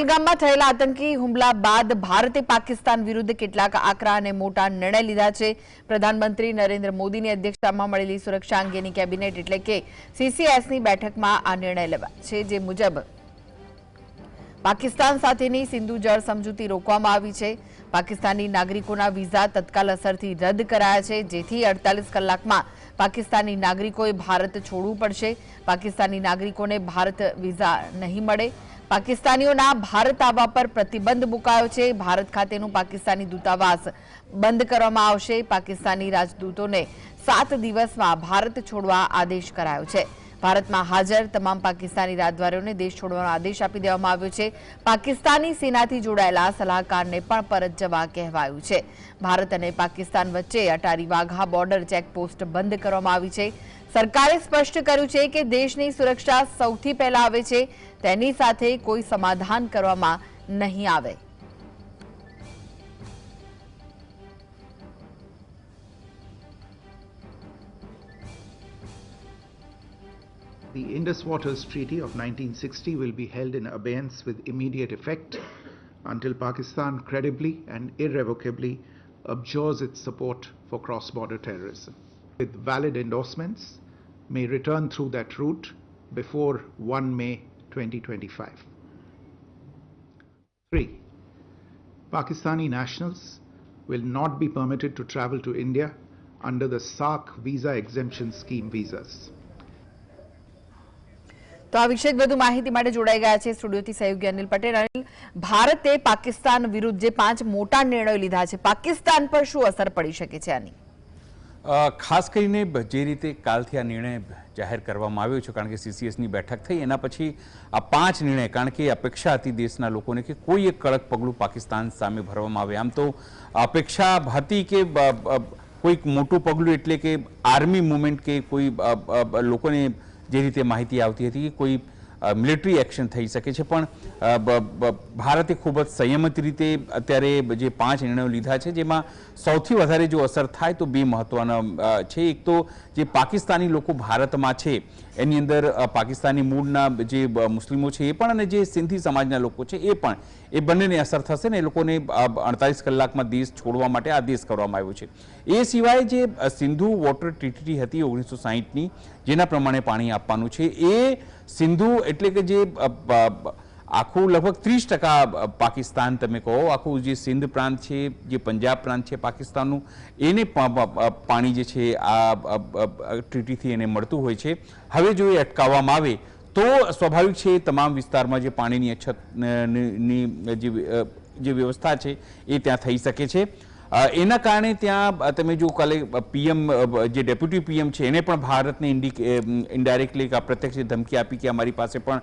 પહેલગામમાં થયેલા આતંકી હુમલા બાદ ભારતે પાકિસ્તાન વિરુદ્ધ કેટલાક આકરા અને મોટા નિર્ણય લીધા છે. પ્રધાનમંત્રી નરેન્દ્ર મોદીની અધ્યક્ષતામાં મળેલી સુરક્ષા અંગેની કેબિનેટ એટલે કે સીસીએસની બેઠકમાં આ નિર્ણય લેવાય છે, જે મુજબ પાકિસ્તાન સાથેની સિંધુ જળ સમજૂતી રોકવામાં આવી છે. પાકિસ્તાની નાગરિકોના વિઝા તત્કાલ અસરથી રદ કરાયા છે, જેથી અડતાલીસ કલાકમાં પાકિસ્તાની નાગરિકોએ ભારત છોડવું પડશે. પાકિસ્તાની નાગરિકોને ભારત વિઝા નહીં મળે. પાકિસ્તાનીઓના ભારત આવવા પર પ્રતિબંધ મુકાયો છે. ભારત ખાતેનું પાકિસ્તાની દૂતાવાસ બંધ કરવામાં આવશે. પાકિસ્તાની રાજદૂતોને સાત દિવસમાં ભારત છોડવા આદેશ કરાયો છે. ભારતમાં હાજર તમામ પાકિસ્તાની રાજદ્વારીઓને દેશ છોડવાનો આદેશ આપી દેવામાં આવ્યો છે. પાકિસ્તાની સેનાથી જોડાયેલા સલાહકારને પણ પરત જવા કહેવાયું છે. ભારત અને પાકિસ્તાન વચ્ચે અટારી વાઘા બોર્ડર ચેકપોસ્ટ બંધ કરવામાં આવી છે. સરકારે સ્પષ્ટ કર્યું છે કે દેશની સુરક્ષા સૌથી પહેલા આવે છે. તેની સાથે કોઈ સમાધાન કરવામાં નહીં આવે. The Indus Waters Treaty of 1960 will be held in abeyance with immediate effect until Pakistan credibly and irrevocably abjures its support for cross border terrorism. With valid endorsements, may return through that route before 1 May 2025. 3. Pakistani nationals will not be permitted to travel to India under the SARC visa exemption scheme visas. તો આ વિશે વધુ માહિતી માટે જોડાઈ ગયા છે સ્ટુડિયોથી સહયોગી અનિલ પટેલ. અનિલ, ભારતે પાકિસ્તાન વિરુદ્ધ જે પાંચ મોટા નિર્ણયો લીધા છે, પાકિસ્તાન પર શું અસર પડી શકે છે આની? ખાસ કરીને જે રીતે કાલથી આ નિર્ણય જાહેર કરવામાં આવ્યો છે, કારણ કે સીસીએસની બેઠક થઈ, એના પછી આ પાંચ નિર્ણય, કારણ કે અપેક્ષા હતી દેશના લોકોને કે કોઈ એક કડક પગલું પાકિસ્તાન સામે ભરવામાં આવે. આમ તો અપેક્ષા હતી કે કોઈક મોટું પગલું એટલે કે આર્મી મુવમેન્ટ કે કોઈ લોકોને જે રીતે માહિતી આવતી હતી કે કોઈ મિલિટરી એક્શન થઈ શકે છે. પણ ભારતે ખૂબ જ સંયમિત રીતે અત્યારે જે પાંચ નિર્ણયો લીધા છે, જેમાં સૌથી વધારે જો અસર થાય તો બે મહત્વના છે. એક તો જે પાકિસ્તાની લોકો ભારતમાં છે, એની અંદર પાકિસ્તાની મૂળના જે મુસ્લિમો છે, એ પણ અને જે સિંધી સમાજના લોકો છે, એ પણ, એ બંનેને અસર થશે ને એ લોકોને અડતાલીસ કલાકમાં દેશ છોડવા માટે આદેશ કરવામાં આવ્યો છે. એ સિવાય જે સિંધુ વોટર ટ્રીટી હતી ઓગણીસો સાહીઠની, જેના પ્રમાણે પાણી આપવાનું છે, એ સિંધુ એટલે કે જે આખું લગભગ ત્રીસ ટકા પાકિસ્તાન તમે કહો આખું જે સિંધ પ્રાંત છે જે પંજાબ પ્રાંત છે પાકિસ્તાનનું એને પાણી જે છે આ ટ્રીટીથી એને મળતું હોય છે. હવે જો એ અટકાવવામાં આવે તો સ્વાભાવિક છે તમામ વિસ્તારમાં જે પાણીની અછત અ, ની ની જે વ્યવસ્થા છે એ ત્યાં થઈ શકે છે. એના કારણે ત્યાં તમે જો કાલે પીએમ જે ડેપ્યુટી પીએમ છે, એને પણ ભારતને ઇન્ડાયરેક્ટલી પ્રત્યક્ષ ધમકી આપી કે અમારી પાસે પણ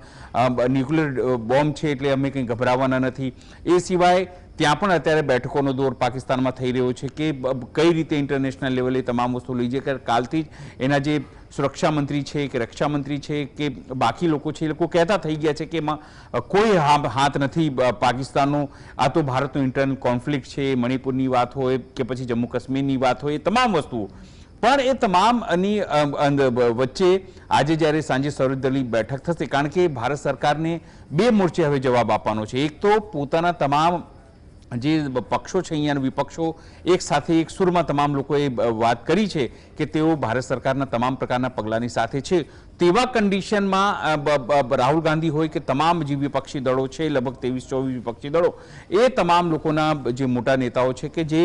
ન્યુક્લિયર બોમ્બ છે એટલે અમે કંઈ ગભરાવાના નથી. એ સિવાય ત્યાં પણ અત્યારે બેઠકોનો દોર પાકિસ્તાનમાં થઈ રહ્યો છે કે કઈ રીતે ઇન્ટરનેશનલ લેવલે તમામ વસ્તુ લઈ જાય. કાલથી જ એના જે સુરક્ષા મંત્રી છે કે રક્ષા મંત્રી છે કે બાકી લોકો છે, એ લોકો કહેતા થઈ ગયા છે કે એમાં કોઈ હાથ નથી પાકિસ્તાનનો. આ તો ભારતનો ઇન્ટરનલ કોન્ફ્લિક્ટ છે, મણિપુરની વાત હોય કે પછી જમ્મુ કાશ્મીરની વાત હોય, એ તમામ વસ્તુઓ. પણ એ તમામની વચ્ચે આજે જ્યારે સાંજે સર્વદળની બેઠક થશે, કારણ કે ભારત સરકારને બે મોરચે હવે જવાબ આપવાનો છે. એક તો પોતાના તમામ જે પક્ષો છે અહીંયાના વિપક્ષો એક સાથે એક સુરમાં તમામ લોકોએ વાત કરી છે કે તેઓ ભારત સરકારના તમામ પ્રકારના પગલાંની સાથે છે. તેવા કન્ડિશનમાં રાહુલ ગાંધી હોય કે તમામ જે વિપક્ષી દળો છે, લગભગ ત્રેવીસ, ચોવીસ વિપક્ષી દળો, એ તમામ લોકોના જે મોટા નેતાઓ છે કે જે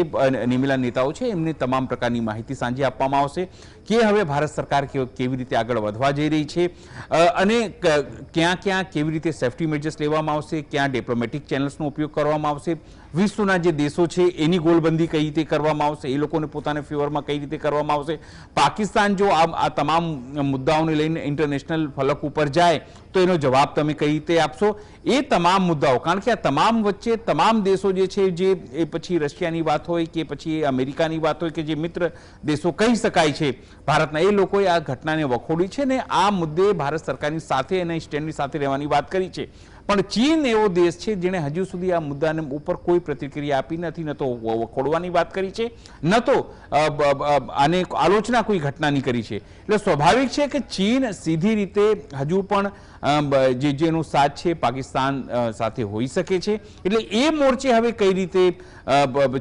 નિમેલા નેતાઓ છે, એમને તમામ પ્રકારની માહિતી સાંજે આપવામાં આવશે કે હવે ભારત સરકાર કેવી રીતે આગળ વધવા જઈ રહી છે અને ક્યાં ક્યાં કેવી રીતે સેફ્ટી મેજર્સ લેવામાં આવશે, ક્યાં ડિપ્લોમેટિક ચેનલ્સનો ઉપયોગ કરવામાં આવશે, વિશ્વના જે દેશો છે, એની ગોલબંધી કઈ રીતે કરવામાં આવશે, એ લોકોને પોતાને ફેવરમાં કઈ રીતે કરવામાં આવશે, પાકિસ્તાન જો આ તમામ મુદ્દાઓને લઈને ઇન્ટરનેશનલ ફલક ઉપર જાય, તો એનો જવાબ તમે કઈ રીતે આપશો? એ તમામ મુદ્દાઓ, કારણ કે આ તમામ વચ્ચે તમામ દેશો જે છે, જે એ પછી રશિયાની વાત હોય કે પછી અમેરિકાની વાત હોય કે જે મિત્ર દેશો કહી શકાય છે, ભારતના એ લોકોએ આ ઘટનાને વખોડી છે ને આ મુદ્દે ભારત સરકારની સાથે અને સ્ટેન્ડની સાથે રહેવાની વાત કરી છે. પણ ચીન એવો દેશ છે જેણે હજુ સુધી આ મુદ્દાને ઉપર કોઈ પ્રતિક્રિયા આપી નથી, ન તો ખોડવાની વાત કરી છે, ન તો આને આલોચના કોઈ ઘટનાની કરી છે. એટલે સ્વાભાવિક છે કે ચીન સીધી રીતે હજુ પણ જે જેનો સાથ છે, પાકિસ્તાન સાથે હોઈ શકે છે. એટલે એ મોરચે હવે કઈ રીતે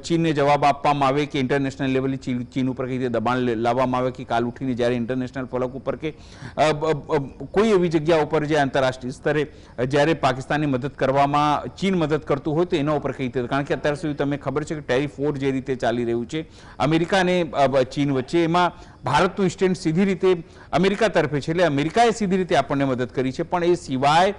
ચીનને જવાબ આપવામાં આવે કે ઇન્ટરનેશનલ લેવલે ચીન ઉપર કઈ રીતે દબાણ લાવવામાં આવે કે કાલ ઉઠીને જ્યારે ઇન્ટરનેશનલ ફલક ઉપર કે કોઈ એવી જગ્યા ઉપર જે આંતરરાષ્ટ્રીય સ્તરે જ્યારે પાકિસ્તાનની મદદ કરવામાં, ચીન મદદ કરતું હોય તો એના ઉપર કઈ રીતે, કારણ કે અત્યાર સુધી તમને ખબર છે કે ટેરિફ વોર જે રીતે ચાલી રહ્યું છે, અમેરિકા અને ચીન વચ્ચે એમાં ભારતનું સ્ટેન્ડ સીધી રીતે અમેરિકા તરફે છે એટલે અમેરિકાએ સીધી રીતે આપણને મદદ કરી છે. પણ એ સિવાય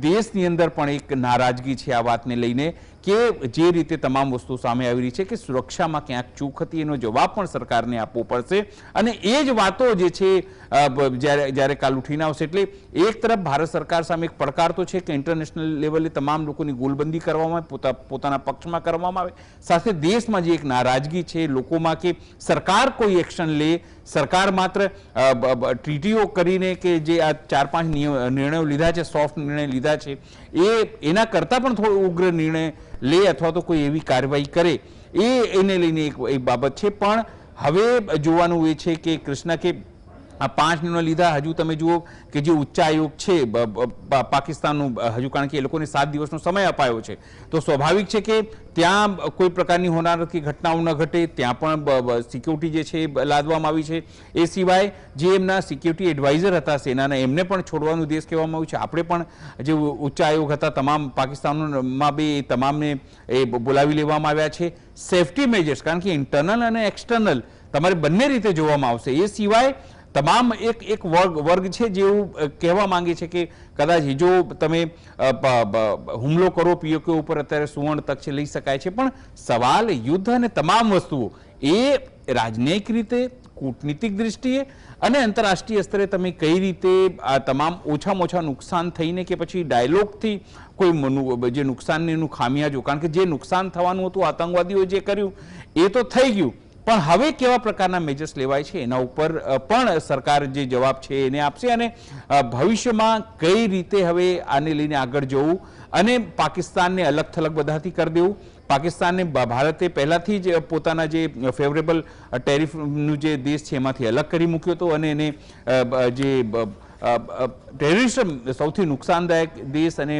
દેશની અંદર પણ એક નારાજગી છે આ વાતને લઈને કે જે રીતે તમામ વસ્તુ સામે આવી રહી છે કે સુરક્ષામાં ક્યાંક ચૂક હતી એનો જવાબ પણ સરકારને આપવો પડશે. અને એ જ વાતો જે છે જ્યારે જ્યારે કાલ ઉઠીને આવશે. એટલે એક તરફ ભારત સરકાર સામે એક પડકાર તો છે કે ઇન્ટરનેશનલ લેવલે તમામ લોકોની ગોલબંધી કરવામાં આવે પોતા, પોતાના પક્ષમાં કરવામાં આવે. સાથે દેશમાં જે એક નારાજગી છે, લોકોમાં કે સરકાર કોઈ એક્શન લે, સરકાર માત્ર ટ્રીટીઓ કરીને કે જે આ ચાર, પાંચ નિર્ણયો લીધા છે સોફ્ટ નિર્ણય લીધા છે, એ એના કરતાં પણ થોડો ઉગ્ર નિર્ણય લે અથવા તો કોઈ એવી કાર્યવાહી કરે, એ એને લઈને એક બાબત છે. પણ હવે જોવાનું એ છે કે કૃષ્ણ કે આ પાંચ નિર્ણય લીધા. હજુ તમે જુઓ કે જે ઉચ્ચાયોગ છે પાકિસ્તાનનું હજુ કારણ કે એ લોકોને સાત દિવસનો સમય અપાયો છે. તો સ્વાભાવિક છે કે ત્યાં કોઈ પ્રકારની હોનારત કે ઘટનાઓ ન ઘટે, ત્યાં પણ સિક્યુરિટી જે છે એ લાદવામાં આવી છે. એ સિવાય જે એમના સિક્યુરિટી એડવાઇઝર હતા સેનાના, એમને પણ છોડવાનું દેશ કહેવામાં આવ્યું છે. આપણે પણ જે ઉ- ઉચ્ચ આયોગ હતા, તમામ પાકિસ્તાનમાં બી તમામને એ બોલાવી લેવામાં આવ્યા છે. સેફટી મેજર્સ કારણ કે ઇન્ટરનલ અને એક્સટર્નલ તમારે બંને રીતે જોવામાં આવશે. એ સિવાય તમામ એક એક વર્ગ વર્ગ છે જે એવું કહેવા માંગે છે કે કદાચ જો તમે હુમલો કરો પીઓકે ઉપર અત્યારે સુવર્ણ તક છે, લઈ શકાય છે. પણ સવાલ યુદ્ધ અને તમામ વસ્તુઓ, એ રાજનૈતિક રીતે, કૂટનીતિક દૃષ્ટિએ અને આંતરરાષ્ટ્રીય સ્તરે તમે કઈ રીતે આ તમામ ઓછામાં ઓછા નુકસાન થઈને કે પછી ડાયલોગથી કોઈ જે નુકસાનનું ખામિયાજો, કારણ કે જે નુકસાન થવાનું હતું આતંકવાદીઓ જે કર્યું, એ તો થઈ ગયું. પણ હવે કેવા પ્રકારના મેજર્સ લેવાય છે? એના ઉપર પણ સરકાર જે જવાબ છે એને આપશે અને ભવિષ્યમાં કઈ રીતે હવે આને લઈને આગળ જવું અને પાકિસ્તાનને અલગ થલગ બધાથી કરી દેવું? પાકિસ્તાનને ભારતે પહેલાંથી જ પોતાના જે ફેવરેબલ ટેરિફનું જે દેશ છે એમાંથી અલગ કરી મૂક્યો હતો અને એને જે ટેરરિઝમ સૌથી નુકસાનદાયક દેશ અને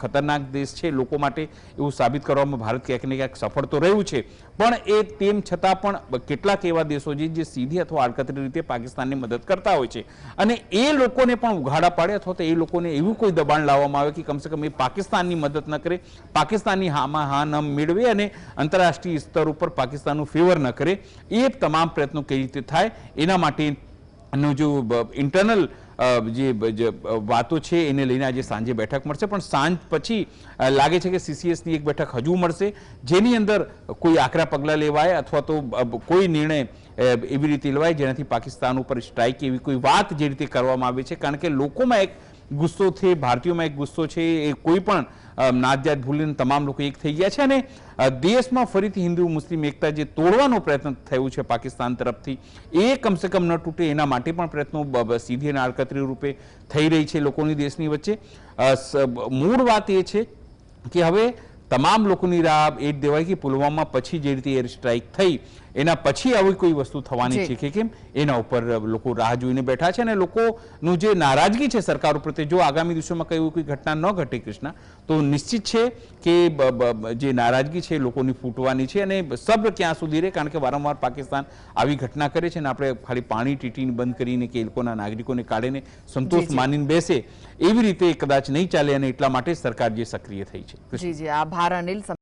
ખતરનાક દેશ છે લોકો માટે એવું સાબિત કરવામાં ભારત ક્યાંક ને ક્યાંક સફળ તો રહ્યું છે. પણ એ તેમ છતાં પણ કેટલાક એવા દેશો છે જે સીધી અથવા આડકતરી રીતે પાકિસ્તાનની મદદ કરતા હોય છે. અને એ લોકોને પણ ઉઘાડા પાડે અથવા તો એ લોકોને એવું કોઈ દબાણ લાવવામાં આવે કે કમસે કમ એ પાકિસ્તાનની મદદ ન કરે, પાકિસ્તાનની હામાં હા ન મેળવે અને આંતરરાષ્ટ્રીય સ્તર ઉપર પાકિસ્તાનનું ફેવર ન કરે. એ તમામ પ્રયત્નો કઈ રીતે થાય? એના માટે જો ઇન્ટરનલ જે વાતો છે એને લઈને આજે સાંજે બેઠક મળશે. પણ સાંજ પછી લાગે છે કે સીસીએસની એક બેઠક હજુ મળશે. જેની અંદર કોઈ આકરા પગલાં લેવાય અથવા તો કોઈ નિર્ણય એવી રીતે લેવાય જેનાથી પાકિસ્તાન ઉપર સ્ટ્રાઇક એવી કોઈ વાત જે રીતે કરવામાં આવે છે. કારણ કે લોકોમાં એક ગુસ્સો છે ભારતીયોમાં એક ગુસ્સો છે એ કોઈ પણ અ, ભૂલીને તમામ લોકો એક થઈ ગયા છે અને દેશમાં ફરીથી હિન્દુ મુસ્લિમ એકતા જે તોડવાનો પ્રયત્ન થયું છે પાકિસ્તાન તરફથી એ કમસે કમ ન તૂટે એના માટે પણ પ્રયત્નો સીધી અને આડકતરી રૂપે થઈ રહી છે લોકોની દેશની વચ્ચે. મૂળ વાત એ છે કે હવે તમામ લોકોની રાહ એ જ દેવાય કે પુલવામા પછી જે રીતે એર સ્ટ્રાઇક થઈ એના પછી આવી કોઈ વસ્તુ થવાની છે કે કેમ? એના ઉપર લોકો રાહ જોઈને બેઠા છે અને લોકોનું જે નારાજગી છે સરકાર ઉપર તે જો આગામી દિવસોમાં કઈ કોઈ ઘટના ન ઘટે કૃષ્ણ તો નિશ્ચિત છે કે જે નારાજગી છે લોકોની ફૂટવાની છે અને સબ્ર ક્યાં સુધી રહે કારણ કે વારંવાર પાકિસ્તાન આવી ઘટના કરે છે અને આપણે ખાલી પાણી ટીટીને બંધ કરીને કે એ લોકોના નાગરિકોને કાઢીને સંતોષ. માનીને બેસે એવી રીતે કદાચ નહીં ચાલે અને એટલા માટે સરકાર જે સક્રિય થઈ છે. જી જી. આભાર અનિલ.